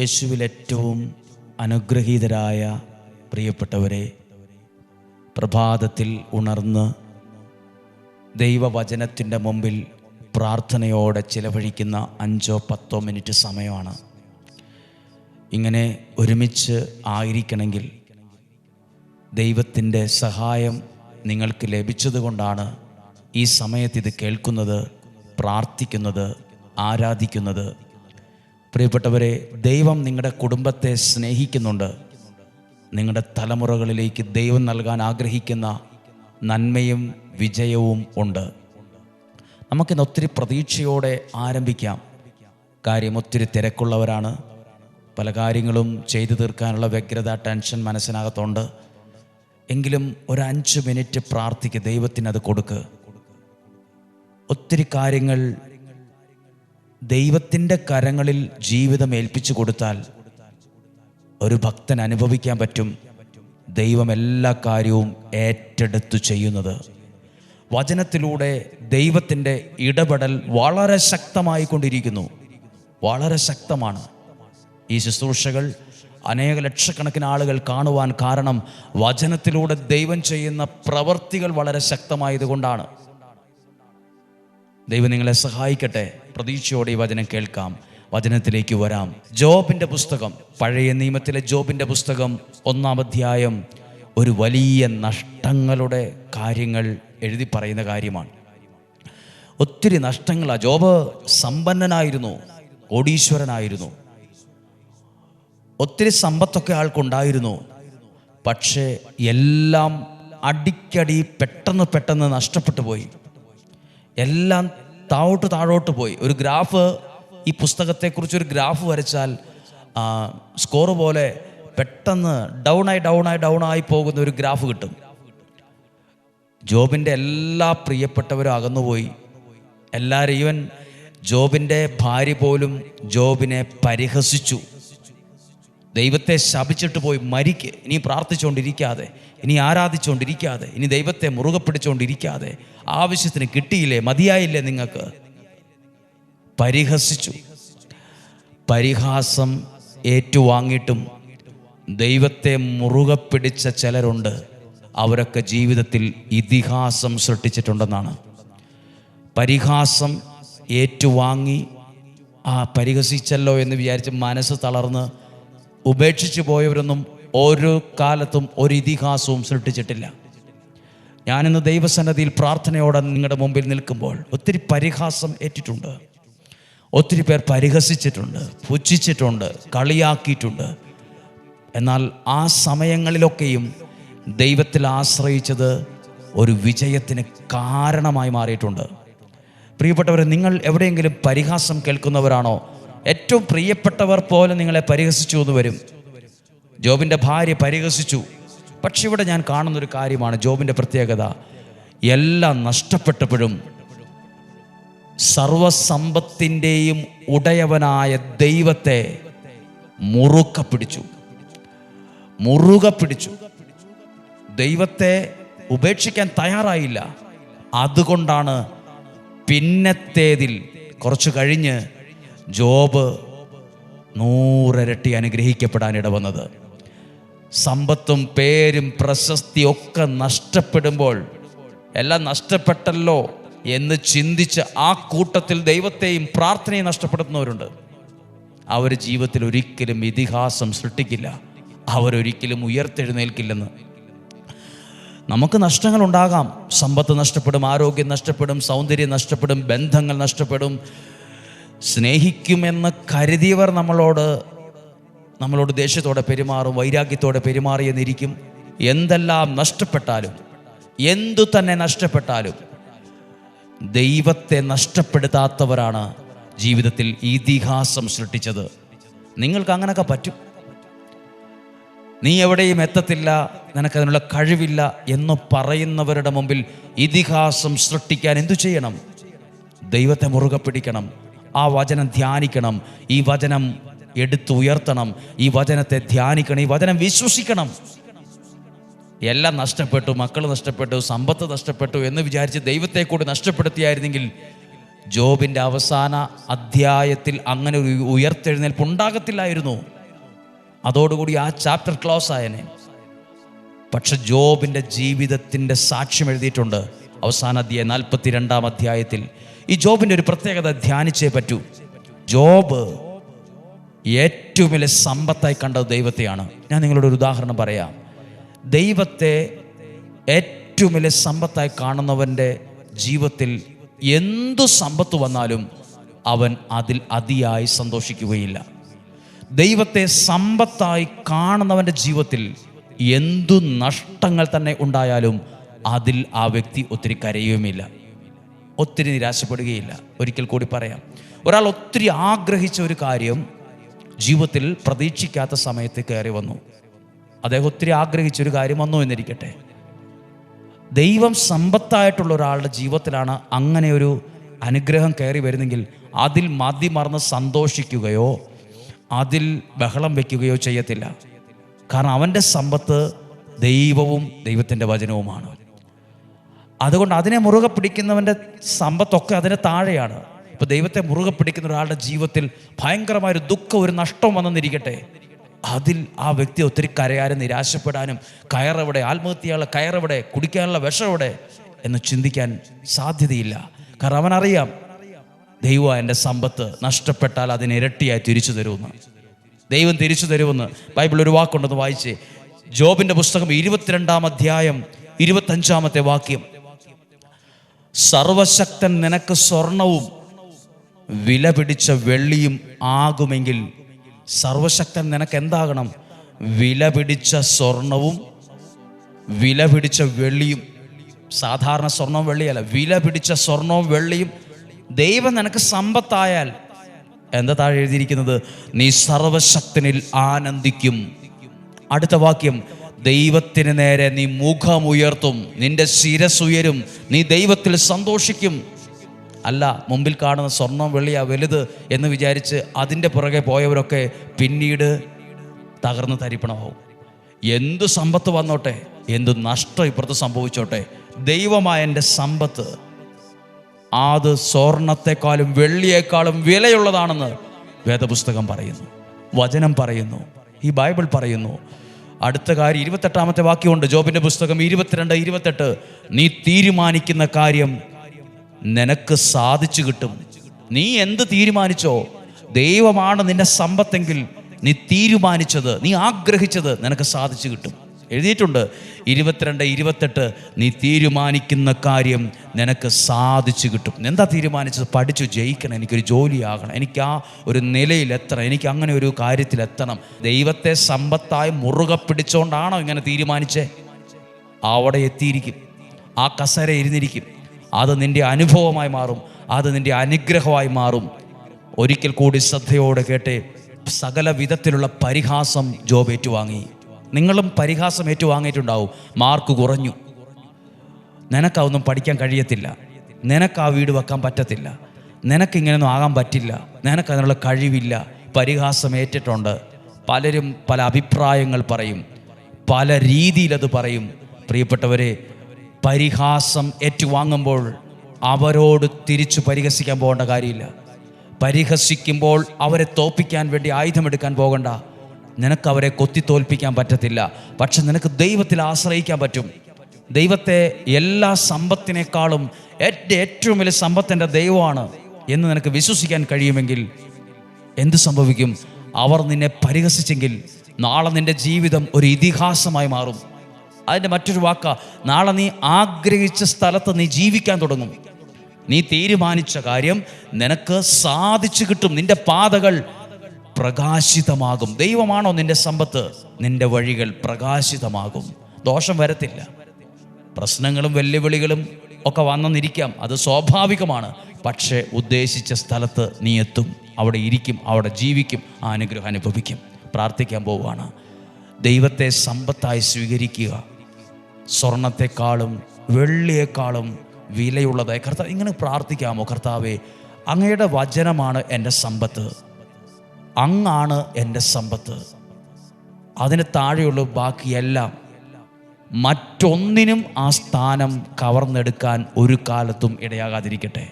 യേശുവിൽ ഏറ്റവും അനുഗ്രഹീതരായ പ്രിയപ്പെട്ടവരെ പ്രഭാതത്തിൽ ഉണർന്ന് ദൈവവചനത്തിന്റെ മുമ്പിൽ പ്രാർത്ഥനയോടെ ചിലവഴിക്കുന്ന അഞ്ചോ പത്തോ മിനിറ്റ് സമയമാണ്. ഇങ്ങനെ ഒരുമിച്ച് ആയിരിക്കണമെങ്കിൽ ദൈവത്തിന്റെ സഹായം നിങ്ങൾക്ക് ലഭിച്ചതുകൊണ്ടാണ് ഈ സമയത്ത് ഇത് കേൾക്കുന്നത് പ്രാർത്ഥിക്കുന്നത് ആരാധിക്കുന്നത് പ്രിയപ്പെട്ടവരെ ദൈവം നിങ്ങളുടെ കുടുംബത്തെ സ്നേഹിക്കുന്നുണ്ട്. നിങ്ങളുടെ തലമുറകളിലേക്ക് ദൈവം നൽകാൻ ആഗ്രഹിക്കുന്ന നന്മയും വിജയവും ഉണ്ട്. നമുക്കിന്ന് ഒത്തിരി പ്രതീക്ഷയോടെ ആരംഭിക്കാം. കാര്യം ഒത്തിരി തിരക്കുള്ളവരാണ്. പല കാര്യങ്ങളും ചെയ്തു തീർക്കാനുള്ള വ്യഗ്രത ടെൻഷൻ മനസ്സിനകത്തുണ്ട്. എങ്കിലും ഒരു അഞ്ച് മിനിറ്റ് പ്രാർത്ഥിക്കുക ദൈവത്തിന് അത് കൊടുക്കുക ഒത്തിരി കാര്യങ്ങൾ ദൈവത്തിന്റെ കരങ്ങളിൽ ജീവിതം ഏൽപ്പിച്ചു കൊടുത്താൽ ഒരു ഭക്തൻ അനുഭവിക്കാൻ പറ്റും ദൈവം എല്ലാ കാര്യവും ഏറ്റെടുത്തു ചെയ്യുന്നത്. വചനത്തിലൂടെ ദൈവത്തിന്റെ ഇടപെടൽ വളരെ ശക്തമായി കൊണ്ടിരിക്കുന്നു. വളരെ ശക്തമാണ്. ഈ ശുശ്രൂഷകൾ അനേക ലക്ഷക്കണക്കിന് ആളുകൾ കാണുവാൻ കാരണം വചനത്തിലൂടെ ദൈവം ചെയ്യുന്ന പ്രവൃത്തികൾ വളരെ ശക്തമായതുകൊണ്ടാണ്. ദൈവം നിങ്ങളെ സഹായിക്കട്ടെ. പ്രതീക്ഷയോടെ ഈ വചനം കേൾക്കാം. വചനത്തിലേക്ക് വരാം. ജോബിന്റെ പുസ്തകം പഴയ നിയമത്തിലെ ജോബിന്റെ പുസ്തകം ഒന്നാം അധ്യായം ഒരു വലിയ നഷ്ടങ്ങളുടെ കാര്യങ്ങൾ എഴുതി പറയുന്ന കാര്യമാണ്. ഒത്തിരി നഷ്ടങ്ങളാണ് ജോബ് സമ്പന്നനായിരുന്നു കോടീശ്വരനായിരുന്നു. ഒത്തിരി സമ്പത്തൊക്കെ ആൾക്കുണ്ടായിരുന്നു. പക്ഷേ എല്ലാം അടിക്കടി പെട്ടെന്ന് പെട്ടെന്ന് നഷ്ടപ്പെട്ടു പോയി. എല്ലാം താഴോട്ട് താഴോട്ട് പോയി. ഒരു ഗ്രാഫ് ഈ പുസ്തകത്തെക്കുറിച്ച് ഒരു ഗ്രാഫ് വരച്ചാൽ സ്കോർ പോലെ പെട്ടെന്ന് ഡൗണായി ഡൗണായി ഡൗണായി പോകുന്ന ഒരു ഗ്രാഫ് കിട്ടും. ജോബിന്റെ എല്ലാ പ്രിയപ്പെട്ടവരും അകന്നുപോയി. എല്ലാവരും ഈവൻ ജോബിന്റെ ഭാര്യ പോലും ജോബിനെ പരിഹസിച്ചു. ദൈവത്തെ ശപിച്ചിട്ട് പോയി മരിക്ക് ഇനി പ്രാർത്ഥിച്ചുകൊണ്ടിരിക്കാതെ ഇനി ആരാധിച്ചുകൊണ്ടിരിക്കാതെ ഇനി ദൈവത്തെ മുറുകെ പിടിച്ചുകൊണ്ടിരിക്കാതെ ആവശ്യത്തിന് കിട്ടിയില്ലേ മതിയായില്ലേ നിങ്ങൾക്ക്? പരിഹസിച്ചു. പരിഹാസം ഏറ്റുവാങ്ങിയിട്ടും ദൈവത്തെ മുറുകെ പിടിച്ച ചിലരുണ്ട്. അവരൊക്കെ ജീവിതത്തിൽ ഇതിഹാസം സൃഷ്ടിച്ചിട്ടുണ്ടെന്നാണ്. പരിഹാസം ഏറ്റുവാങ്ങി ആ പരിഹസിച്ചല്ലോ എന്ന് വിചാരിച്ച് മനസ്സ് തളർന്ന് ഉപേക്ഷിച്ചു പോയവരൊന്നും ഒരു കാലത്തും ഒരു ഇതിഹാസവും സൃഷ്ടിച്ചിട്ടില്ല. ഞാനിന്ന് ദൈവസന്നദ്ധിയിൽ പ്രാർത്ഥനയോടെ നിങ്ങളുടെ മുമ്പിൽ നിൽക്കുമ്പോൾ ഒത്തിരി പരിഹാസം ഏറ്റിട്ടുണ്ട്. ഒത്തിരി പേർ പരിഹസിച്ചിട്ടുണ്ട് പുച്ഛിച്ചിട്ടുണ്ട് കളിയാക്കിയിട്ടുണ്ട്. എന്നാൽ ആ സമയങ്ങളിലൊക്കെയും ദൈവത്തിൽ ആശ്രയിച്ചത് ഒരു വിജയത്തിന് കാരണമായി മാറിയിട്ടുണ്ട്. പ്രിയപ്പെട്ടവരെ നിങ്ങൾ എവിടെയെങ്കിലും പരിഹാസം കേൾക്കുന്നവരാണോ? ഏറ്റവും പ്രിയപ്പെട്ടവർ പോലെ നിങ്ങളെ പരിഹസിച്ചു എന്ന് വരും. ജോബിന്റെ ഭാര്യ പരിഹസിച്ചു. പക്ഷെ ഇവിടെ ഞാൻ കാണുന്നൊരു കാര്യമാണ് ജോബിന്റെ പ്രത്യേകത. എല്ലാം നഷ്ടപ്പെട്ടപ്പോഴും സർവസമ്പത്തിന്റെയും ഉടയവനായ ദൈവത്തെ മുറുക്ക പിടിച്ചു. മുറുക പിടിച്ചു. ദൈവത്തെ ഉപേക്ഷിക്കാൻ തയ്യാറായില്ല. അതുകൊണ്ടാണ് പിന്നത്തേതിൽ കുറച്ച് കഴിഞ്ഞ് ജോബ് നൂറരട്ടി അനുഗ്രഹിക്കപ്പെടാൻ ഇടവന്നത്. സമ്പത്തും പേരും പ്രശസ്തിയൊക്കെ നഷ്ടപ്പെടുമ്പോൾ എല്ലാം നഷ്ടപ്പെട്ടല്ലോ എന്ന് ചിന്തിച്ച് ആ കൂട്ടത്തിൽ ദൈവത്തെയും പ്രാർത്ഥനയും നഷ്ടപ്പെടുത്തുന്നവരുണ്ട്. അവർ ജീവിതത്തിൽ ഒരിക്കലും ഇതിഹാസം സൃഷ്ടിക്കില്ല. അവരൊരിക്കലും ഉയർത്തെഴുന്നേൽക്കില്ലെന്ന്. നമുക്ക് നഷ്ടങ്ങൾ ഉണ്ടാകാം. സമ്പത്ത് നഷ്ടപ്പെടും ആരോഗ്യം നഷ്ടപ്പെടും സൗന്ദര്യം നഷ്ടപ്പെടും ബന്ധങ്ങൾ നഷ്ടപ്പെടും സ്നേഹിക്കുമെന്ന് കരുതിയവർ നമ്മളോട് നമ്മളോട് ദേഷ്യത്തോടെ പെരുമാറും വൈരാഗ്യത്തോടെ പെരുമാറിയെന്നിരിക്കും എന്തെല്ലാം നഷ്ടപ്പെട്ടാലും എന്തു തന്നെ നഷ്ടപ്പെട്ടാലും ദൈവത്തെ നഷ്ടപ്പെടുത്താത്തവരാണ് ജീവിതത്തിൽ ഇതിഹാസം സൃഷ്ടിച്ചത്. നിങ്ങൾക്ക് അങ്ങനെയൊക്കെ പറ്റും. നീ എവിടെയും എത്തത്തില്ല നിനക്കതിനുള്ള കഴിവില്ല എന്ന് പറയുന്നവരുടെ മുമ്പിൽ ഇതിഹാസം സൃഷ്ടിക്കാൻ എന്തു ചെയ്യണം? ദൈവത്തെ മുറുകെ പിടിക്കണം. ആ വചനം ധ്യാനിക്കണം. ഈ വചനം എടുത്തുയർത്തണം. ഈ വചനത്തെ ധ്യാനിക്കണം. ഈ വചനം വിശ്വസിക്കണം. എല്ലാം നഷ്ടപ്പെട്ടു മക്കൾ നഷ്ടപ്പെട്ടു സമ്പത്ത് നഷ്ടപ്പെട്ടു എന്ന് വിചാരിച്ച് ദൈവത്തെ കൂടി നഷ്ടപ്പെടുത്തിയായിരുന്നെങ്കിൽ ജോബിന്റെ അവസാന അധ്യായത്തിൽ അങ്ങനെ ഒരു ഉയർത്തെഴുന്നേൽപ്പ് ഉണ്ടാകത്തില്ലായിരുന്നു. അതോടുകൂടി ആ ചാപ്റ്റർ ക്ലോസ് ആയനെ. പക്ഷെ ജോബിന്റെ ജീവിതത്തിന്റെ സാക്ഷ്യം എഴുതിയിട്ടുണ്ട്. അവസാന അധ്യായം നാൽപ്പത്തി രണ്ടാം അധ്യായത്തിൽ ഈ ജോബിന്റെ ഒരു പ്രത്യേകത ധ്യാനിച്ചേ പറ്റൂ. ജോബ് ഏറ്റവും വലിയ സമ്പത്തായി കണ്ടത് ദൈവത്തെയാണ്. ഞാൻ നിങ്ങളോട് ഒരു ഉദാഹരണം പറയാം. ദൈവത്തെ ഏറ്റവും വലിയ സമ്പത്തായി കാണുന്നവന്റെ ജീവിതത്തിൽ എന്തു സമ്പത്ത് വന്നാലും അവൻ അതിൽ അതിയായി സന്തോഷിക്കുകയില്ല. ദൈവത്തെ സമ്പത്തായി കാണുന്നവന്റെ ജീവിതത്തിൽ എന്തു നഷ്ടങ്ങൾ തന്നെ ഉണ്ടായാലും അതിൽ ആ വ്യക്തി ഒത്തിരി കരയുമില്ല ഒത്തിരി നിരാശപ്പെടുകയില്ല. ഒരിക്കൽ കൂടി പറയാം. ഒരാൾ ഒത്തിരി ആഗ്രഹിച്ച ഒരു കാര്യം ജീവിതത്തിൽ പ്രതീക്ഷിക്കാത്ത സമയത്ത് കയറി വന്നു. അദ്ദേഹം ഒത്തിരി ആഗ്രഹിച്ച ഒരു കാര്യം വന്നു എന്നിരിക്കട്ടെ. ദൈവം സമ്പത്തായിട്ടുള്ള ഒരാളുടെ ജീവിതത്തിലാണ് അങ്ങനെ ഒരു അനുഗ്രഹം കയറി വരുന്നെങ്കിൽ അതിൽ മതി മറന്ന് സന്തോഷിക്കുകയോ അതിൽ ബഹളം വയ്ക്കുകയോ ചെയ്യത്തില്ല. കാരണം അവന്റെ സമ്പത്ത് ദൈവവും ദൈവത്തിന്റെ വചനവുമാണ്. അതുകൊണ്ട് അതിനെ മുറുകെ പിടിക്കുന്നവന്റെ സമ്പത്തൊക്കെ അതിന് താഴെയാണ്. ഇപ്പോൾ ദൈവത്തെ മുറുകെ പിടിക്കുന്ന ഒരാളുടെ ജീവിതത്തിൽ ഭയങ്കരമായൊരു ദുഃഖം ഒരു നഷ്ടം വന്നെന്നിരിക്കട്ടെ അതിൽ ആ വ്യക്തി ഒത്തിരി കരയാനും നിരാശപ്പെടാനും കയറവിടെ ആത്മഹത്യയുള്ള കയറവിടെ കുടിക്കാനുള്ള വിഷം എവിടെ എന്ന് ചിന്തിക്കാൻ സാധ്യതയില്ല. കാരണം അവനറിയാം ദൈവം എന്റെ സമ്പത്ത് നഷ്ടപ്പെട്ടാൽ അതിന് ഇരട്ടിയായി തിരിച്ചു തരുമെന്ന്. ദൈവം തിരിച്ചു തരുമെന്ന് ബൈബിൾ ഒരു വാക്കുണ്ടെന്ന് വായിച്ചേ. ജോബിന്റെ പുസ്തകം ഇരുപത്തിരണ്ടാം അധ്യായം ഇരുപത്തഞ്ചാമത്തെ വാക്യം. സർവശക്തൻ നിനക്ക് സ്വർണവും വില പിടിച്ച വെള്ളിയും ആകുമെങ്കിൽ സർവശക്തൻ നിനക്ക് എന്താകണം? വില പിടിച്ച സ്വർണവും വില പിടിച്ച വെള്ളിയും. സാധാരണ സ്വർണവും വെള്ളിയല്ല. വില പിടിച്ച സ്വർണവും വെള്ളിയും. ദൈവം നിനക്ക് സമ്പത്തായാൽ എന്താ താഴെ എഴുതിയിരിക്കുന്നത്? നീ സർവശക്തനിൽ ആനന്ദിക്കും. അടുത്ത വാക്യം. ദൈവത്തിന് നേരെ നീ മുഖമുയർത്തും നിന്റെ ശിരസ് ഉയരും നീ ദൈവത്തിൽ സന്തോഷിക്കും. അല്ല മുമ്പിൽ കാണുന്ന സ്വർണം വെള്ളിയാ വലുത് എന്ന് വിചാരിച്ച് അതിന്റെ പുറകെ പോയവരൊക്കെ പിന്നീട് തകർന്ന് തരിപ്പണമാവും. എന്ത് സമ്പത്ത് വന്നോട്ടെ എന്ത് നഷ്ടം ഇപ്പുറത്ത് സംഭവിച്ചോട്ടെ. ദൈവമായ എന്റെ സമ്പത്ത് അത് സ്വർണത്തെക്കാളും വെള്ളിയേക്കാളും വിലയുള്ളതാണെന്ന് വേദപുസ്തകം പറയുന്നു. വചനം പറയുന്നു. ഈ ബൈബിൾ പറയുന്നു അടുത്ത കാര്യം ഇരുപത്തെട്ടാമത്തെ വാക്യമുണ്ട്. ജോബിന്റെ പുസ്തകം ഇരുപത്തിരണ്ട് ഇരുപത്തെട്ട്. നീ തീരുമാനിക്കുന്ന കാര്യം നിനക്ക് സാധിച്ചു കിട്ടും. നീ എന്ത് തീരുമാനിച്ചോ? ദൈവമാണ് നിന്റെ സമ്പത്തെങ്കിൽ നീ തീരുമാനിച്ചത് നീ ആഗ്രഹിച്ചത് നിനക്ക് സാധിച്ചു കിട്ടും. എഴുതിയിട്ടുണ്ട്. ഇരുപത്തിരണ്ട് ഇരുപത്തെട്ട് നീ തീരുമാനിക്കുന്ന കാര്യം നിനക്ക് സാധിച്ചു കിട്ടും. എന്താ തീരുമാനിച്ചത്? പഠിച്ചു ജയിക്കണം എനിക്കൊരു ജോലിയാകണം എനിക്ക് ആ ഒരു നിലയിലെത്തണം എനിക്ക് അങ്ങനെ ഒരു കാര്യത്തിലെത്തണം. ദൈവത്തെ സമ്പത്തായി മുറുകെ പിടിച്ചുകൊണ്ടാണോ ഇങ്ങനെ തീരുമാനിച്ചേ? അവിടെ എത്തിയിരിക്കും. ആ കസര ഇരുന്നിരിക്കും അത് നിന്റെ അനുഭവമായി മാറും. അത് നിന്റെ അനുഗ്രഹമായി മാറും. ഒരിക്കൽ കൂടി ശ്രദ്ധയോടെ കേട്ടെ സകല വിധത്തിലുള്ള പരിഹാസം ജോബ് ഏറ്റുവാങ്ങി. നിങ്ങളും പരിഹാസം ഏറ്റുവാങ്ങിയിട്ടുണ്ടാവും. മാർക്ക് കുറഞ്ഞു. നിനക്കാവൊന്നും പഠിക്കാൻ കഴിയത്തില്ല. നിനക്ക് ആ വീട് വെക്കാൻ പറ്റത്തില്ല. നിനക്ക് ഇങ്ങനെയൊന്നും ആകാൻ പറ്റില്ല. നിനക്ക് അതിനുള്ള കഴിവില്ല. പരിഹാസം ഏറ്റിട്ടുണ്ട്. പലരും പല അഭിപ്രായങ്ങൾ പറയും. പല രീതിയിലത് പറയും. പ്രിയപ്പെട്ടവരെ പരിഹാസം ഏറ്റുവാങ്ങുമ്പോൾ അവരോട് തിരിച്ചു പരിഹസിക്കാൻ പോകേണ്ട കാര്യമില്ല. പരിഹസിക്കുമ്പോൾ അവരെ തോപ്പിക്കാൻ വേണ്ടി ആയുധമെടുക്കാൻ പോകണ്ട. നിനക്ക് അവരെ കൊത്തി തോൽപ്പിക്കാൻ പറ്റത്തില്ല. പക്ഷെ നിനക്ക് ദൈവത്തിൽ ആശ്രയിക്കാൻ പറ്റും. ദൈവത്തെ എല്ലാ സമ്പത്തിനേക്കാളും ഏറ്റവും വലിയ സമ്പത്തിന്റെ ദൈവമാണ് എന്ന് നിനക്ക് വിശ്വസിക്കാൻ കഴിയുമെങ്കിൽ എന്ത് സംഭവിക്കും? അവർ നിന്നെ പരിഹസിച്ചെങ്കിൽ നാളെ നിന്റെ ജീവിതം ഒരു ഇതിഹാസമായി മാറും. അതിന്റെ മറ്റൊരു വാക്ക നാളെ നീ ആഗ്രഹിച്ച സ്ഥലത്ത് നീ ജീവിക്കാൻ തുടങ്ങും. നീ തീരുമാനിച്ച കാര്യം നിനക്ക് സാധിച്ചു കിട്ടും. നിന്റെ പാതകൾ പ്രകാശിതമാകും. ദൈവമാണോ നിന്റെ സമ്പത്ത്? നിന്റെ വഴികൾ പ്രകാശിതമാകും. ദോഷം വരത്തില്ല. പ്രശ്നങ്ങളും വെല്ലുവിളികളും ഒക്കെ വന്നെന്നിരിക്കാം. അത് സ്വാഭാവികമാണ്. പക്ഷേ ഉദ്ദേശിച്ച സ്ഥലത്ത് നീ എത്തും. അവിടെ ഇരിക്കും. അവിടെ ജീവിക്കും. ആ അനുഗ്രഹം അനുഭവിക്കും. പ്രാർത്ഥിക്കാൻ പോവുകയാണ്. ദൈവത്തെ സമ്പത്തായി സ്വീകരിക്കുക. സ്വർണത്തെക്കാളും വെള്ളിയേക്കാളും വിലയുള്ളതായി കർത്താവ് ഇങ്ങനെ പ്രാർത്ഥിക്കാമോ? കർത്താവേ അങ്ങയുടെ വചനമാണ് എന്റെ സമ്പത്ത്. അങ്ങാണ് എന്റെ സമ്പത്ത്. അതിന് താഴെയുള്ള ബാക്കിയെല്ലാം മറ്റൊന്നിനും ആ സ്ഥാനം കവർന്നെടുക്കാൻ ഒരു കാലത്തും ഇടയാകാതിരിക്കട്ടെ.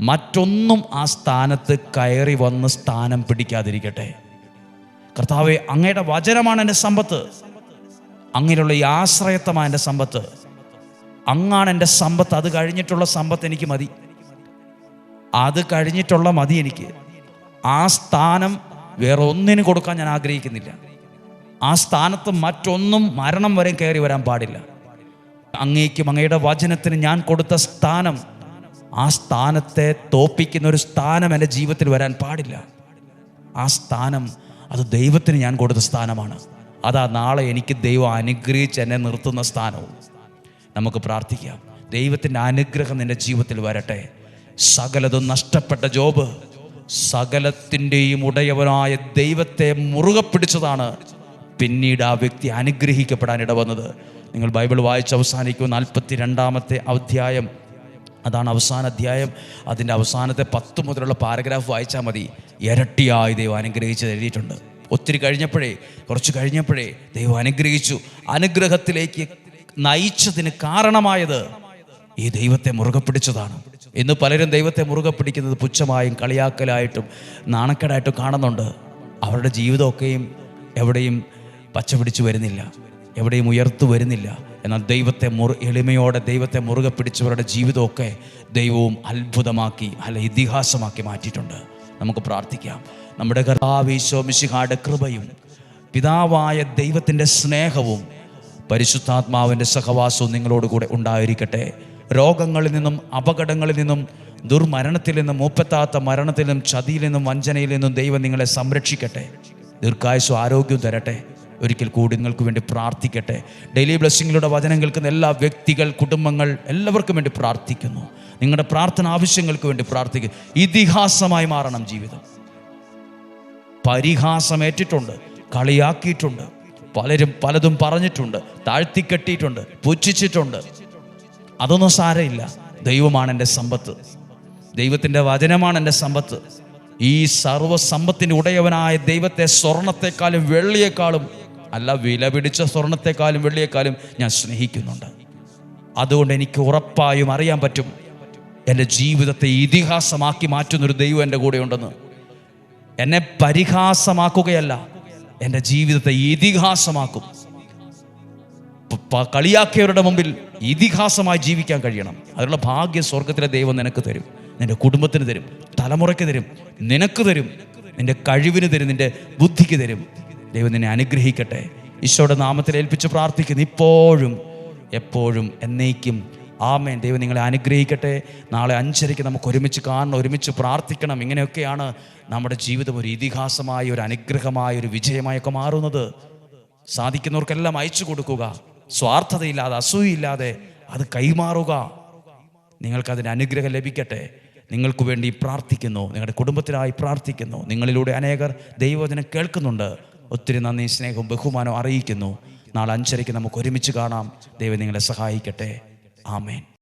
മറ്റൊന്നും ആ സ്ഥാനത്ത് കയറി വന്ന് സ്ഥാനം പിടിക്കാതിരിക്കട്ടെ. കർത്താവെ അങ്ങയുടെ വചനമാണ് എന്റെ സമ്പത്ത്. അങ്ങനെയുള്ള ഈ ആശ്രയത്വമാണ് എന്റെ സമ്പത്ത്. അങ്ങാണ് എന്റെ സമ്പത്ത്. അത് കഴിഞ്ഞിട്ടുള്ള സമ്പത്ത് എനിക്ക് മതി. അത് കഴിഞ്ഞിട്ടുള്ള മതി എനിക്ക്. ആ സ്ഥാനം വേറെ ഒന്നിനും കൊടുക്കാൻ ഞാൻ ആഗ്രഹിക്കുന്നില്ല. ആ സ്ഥാനത്ത് മറ്റൊന്നും മരണം വരെ കയറി വരാൻ പാടില്ല. അങ്ങേക്കും അങ്ങയുടെ വചനത്തിന് ഞാൻ കൊടുത്ത സ്ഥാനം ആ സ്ഥാനത്തെ തോപ്പിക്കുന്ന ഒരു സ്ഥാനം എന്റെ ജീവിതത്തിൽ വരാൻ പാടില്ല. ആ സ്ഥാനം അത് ദൈവത്തിന് ഞാൻ കൊടുത്ത സ്ഥാനമാണ്. അതാ നാളെ എനിക്ക് ദൈവം അനുഗ്രഹിച്ച് എന്നെ നിർത്തുന്ന സ്ഥാനവും. നമുക്ക് പ്രാർത്ഥിക്കാം. ദൈവത്തിന്റെ അനുഗ്രഹം നിന്റെ ജീവിതത്തിൽ വരട്ടെ. സകലതും നഷ്ടപ്പെട്ട ജോബ് സകലത്തിന്റെയും ഉടയവനായ ദൈവത്തെ മുറുകെ പിടിച്ചതാണ്. പിന്നീട് ആ വ്യക്തി അനുഗ്രഹിക്കപ്പെടാൻ ഇടവന്നത്. നിങ്ങൾ ബൈബിൾ വായിച്ച് അവസാനിക്കും. നാൽപ്പത്തി രണ്ടാമത്തെ അധ്യായം. അതാണ് അവസാന അധ്യായം. അതിന്റെ അവസാനത്തെ പത്ത് മുതലുള്ള പാരഗ്രാഫ് വായിച്ചാൽ മതി. ഇരട്ടിയായി ദൈവം അനുഗ്രഹിച്ച് എഴുതിയിട്ടുണ്ട്. ഒത്തിരി കഴിഞ്ഞപ്പോഴേ കുറച്ച് കഴിഞ്ഞപ്പോഴേ ദൈവം അനുഗ്രഹിച്ചു. അനുഗ്രഹത്തിലേക്ക് നയിച്ചതിന് കാരണമായത് ഈ ദൈവത്തെ മുറുകെ പിടിച്ചതാണ്. ഇന്ന് പലരും ദൈവത്തെ മുറുകെ പിടിക്കുന്നത് പുച്ഛമായും കളിയാക്കലായിട്ടും നാണക്കേടായിട്ടും കാണുന്നുണ്ട്. അവരുടെ ജീവിതമൊക്കെയും എവിടെയും പച്ച പിടിച്ചു വരുന്നില്ല. എവിടെയും ഉയർത്തു വരുന്നില്ല. എന്നാൽ ദൈവത്തെ മുറു എളിമയോടെ ദൈവത്തെ മുറുകെ പിടിച്ചവരുടെ ജീവിതമൊക്കെ ദൈവവും അത്ഭുതമാക്കി അല്ല ഇതിഹാസമാക്കി മാറ്റിയിട്ടുണ്ട്. നമുക്ക് പ്രാർത്ഥിക്കാം. നമ്മുടെ കർത്താവീശോമിശിഹായുടെ കൃപയും പിതാവായ ദൈവത്തിന്റെ സ്നേഹവും പരിശുദ്ധാത്മാവിന്റെ സഹവാസവും നിങ്ങളോട് കൂടെ ഉണ്ടായിരിക്കട്ടെ. രോഗങ്ങളിൽ നിന്നും അപകടങ്ങളിൽ നിന്നും ദുർമരണത്തിൽ നിന്നും മൂപ്പത്താത്ത മരണത്തിൽ നിന്നും ചതിയിൽ നിന്നും വഞ്ചനയിൽ നിന്നും ദൈവം നിങ്ങളെ സംരക്ഷിക്കട്ടെ. ദീർഘായുസ്സും ആരോഗ്യം തരട്ടെ. ഒരിക്കൽ കൂടി നിങ്ങൾക്ക് വേണ്ടി പ്രാർത്ഥിക്കട്ടെ. ഡെയിലി ബ്ലെസ്സിങ്ങിലൂടെ വചനം കേൾക്കുന്ന എല്ലാ വ്യക്തികൾ കുടുംബങ്ങൾ എല്ലാവർക്കും വേണ്ടി പ്രാർത്ഥിക്കുന്നു. നിങ്ങളുടെ പ്രാർത്ഥന ആവശ്യങ്ങൾക്ക് വേണ്ടി പ്രാർത്ഥിക്കും. ഇതിഹാസമായി മാറണം ജീവിതം. പരിഹാസമേറ്റിട്ടുണ്ട് കളിയാക്കിയിട്ടുണ്ട് പലരും പലതും പറഞ്ഞിട്ടുണ്ട് താഴ്ത്തിക്കെട്ടിയിട്ടുണ്ട് പുച്ഛിച്ചിട്ടുണ്ട്. അതൊന്നും സാരമില്ല. ദൈവമാണ് എന്റെ സമ്പത്ത്. ദൈവത്തിന്റെ വചനമാണ് എന്റെ സമ്പത്ത്. ഈ സർവസമ്പത്തിന്റെ ഉടയവനായ ദൈവത്തെ സ്വർണത്തെക്കാളും വെള്ളിയേക്കാളും അല്ല വില പിടിച്ച സ്വർണത്തെക്കാളും വെള്ളിയേക്കാളും ഞാൻ സ്നേഹിക്കുന്നുണ്ട്. അതുകൊണ്ട് എനിക്ക് ഉറപ്പായും അറിയാൻ പറ്റും എന്റെ ജീവിതത്തെ ഇതിഹാസമാക്കി മാറ്റുന്നൊരു ദൈവം എന്റെ കൂടെ ഉണ്ടെന്ന്. എന്നെ പരിഹാസമാക്കുകയല്ല എന്റെ ജീവിതത്തെ ഇതിഹാസമാക്കും. കളിയാക്കിയവരുടെ മുമ്പിൽ ഇതിഹാസമായി ജീവിക്കാൻ കഴിയണം. അതിനുള്ള ഭാഗ്യ സ്വർഗത്തിലെ ദൈവം നിനക്ക് തരും. നിന്റെ കുടുംബത്തിന് തരും. തലമുറയ്ക്ക് തരും. നിനക്ക് തരും. നിന്റെ കഴിവിന് തരും. നിന്റെ ബുദ്ധിക്ക് തരും. ദൈവം നിന്നെ അനുഗ്രഹിക്കട്ടെ. ഈശോയുടെ നാമത്തിൽ ഏൽപ്പിച്ച് പ്രാർത്ഥിക്കുന്നു. ഇപ്പോഴും എപ്പോഴും എന്നേക്കും. ആമേൻ. ദൈവം നിങ്ങളെ അനുഗ്രഹിക്കട്ടെ. നാളെ അഞ്ചരയ്ക്ക് നമുക്ക് ഒരുമിച്ച് കാണണം. ഒരുമിച്ച് പ്രാർത്ഥിക്കണം. ഇങ്ങനെയൊക്കെയാണ് നമ്മുടെ ജീവിതം ഒരു ഇതിഹാസമായ ഒരു അനുഗ്രഹമായ ഒരു വിജയമായൊക്കെ മാറുന്നത്. സാധിക്കുന്നവർക്കെല്ലാം അയച്ചു കൊടുക്കുക. സ്വാർത്ഥതയില്ലാതെ അസൂയില്ലാതെ അത് കൈമാറുക. നിങ്ങൾക്കതിന് അനുഗ്രഹം ലഭിക്കട്ടെ. നിങ്ങൾക്ക് വേണ്ടി പ്രാർത്ഥിക്കുന്നു. നിങ്ങളുടെ കുടുംബത്തിനായി പ്രാർത്ഥിക്കുന്നു. നിങ്ങളിലൂടെ അനേകർ ദൈവവചനം കേൾക്കുന്നുണ്ട്. ഒത്തിരി നന്ദി സ്നേഹവും ബഹുമാനവും അറിയിക്കുന്നു. നാളെ അഞ്ചരയ്ക്ക് നമുക്ക് ഒരുമിച്ച് കാണാം. ദൈവം നിങ്ങളെ സഹായിക്കട്ടെ. ആമേൻ.